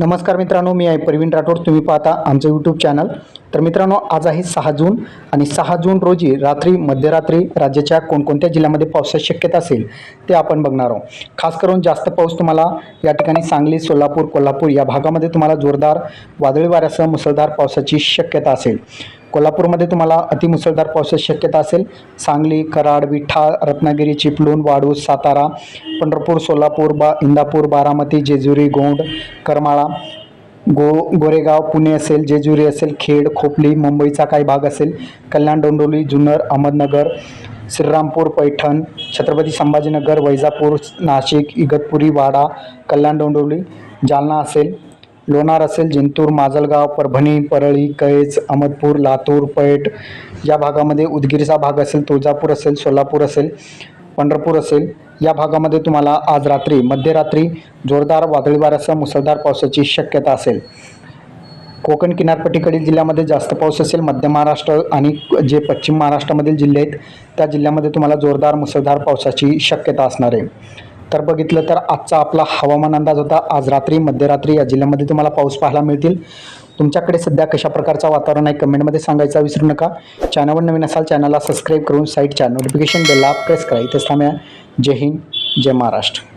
नमस्कार मित्रांनो मी आहे प्रवीण राठोड. तुम्ही पाहता आमचं यूट्यूब चॅनल तर मित्रांनो आज आहे सहा जून आणि सहा जून रोजी रात्री मध्यरात्री राज्याच्या कोणकोणत्या जिल्ह्यामध्ये पावसाची शक्यता असेल ते आपण बघणार आहोत. खास करून जास्त पाऊस तुम्हाला या ठिकाणी सांगली सोलापूर कोल्हापूर या भागामध्ये तुम्हाला जोरदार वादळी वाऱ्यासह मुसळधार पावसाची शक्यता असेल. कोल्हापूरमध्ये तुम्हाला अतिमुसळधार पावसाची शक्यता असेल. सांगली कराड विठा रत्नागिरी चिपळूण वाडूस सातारा पंढरपूर सोलापूर बा इंदापूर बारामती जेजुरी गोंड करमाळा गो गोरेगाव पुणे असेल जेजुरी असेल खेड खोपली मुंबईचा काही भाग असेल कल्याण डोंडोली जुन्नर अहमदनगर श्रीरामपूर पैठण छत्रपती संभाजीनगर वैजापूर नाशिक इगतपुरी वाडा कल्याण डोंडोली जालना असेल लोणार असेल जिंतूर माजलगाव परभणी परळी कैच अहमदपूर लातूर पैठ या भागामध्ये उदगीरचा भाग असेल तुळजापूर असेल सोलापूर असेल पंढरपूर असेल या भागामध्ये तुम्हाला आज रात्री मध्यरात्री जोरदार वादळी वाऱ्यासह मुसळधार पावसाची शक्यता असेल. कोकण किनारपट्टीकडील जिल्ह्यामध्ये जास्त पाऊस असेल मध्य महाराष्ट्र आणि जे पश्चिम महाराष्ट्रामधील जिल्हे आहेत त्या जिल्ह्यामध्ये तुम्हाला जोरदार मुसळधार पावसाची शक्यता असणार आहे. तर बघितलं तर आजचा आपला हवामान अंदाज होता. आज रात्री मध्यरात्री या जिल्ह्यामध्ये तुम्हाला पाऊस पाहायला मिळतील. तुमच्याकडे सध्या कशा प्रकारचा वातावरण आहे कमेंटमध्ये सांगायचं विसरू नका. चॅनलवर नवीन असाल चॅनलला सबस्क्राईब करून साईटच्या नोटिफिकेशन बेलला प्रेस करा. इथेच थांबूया. जय हिंद जय महाराष्ट्र.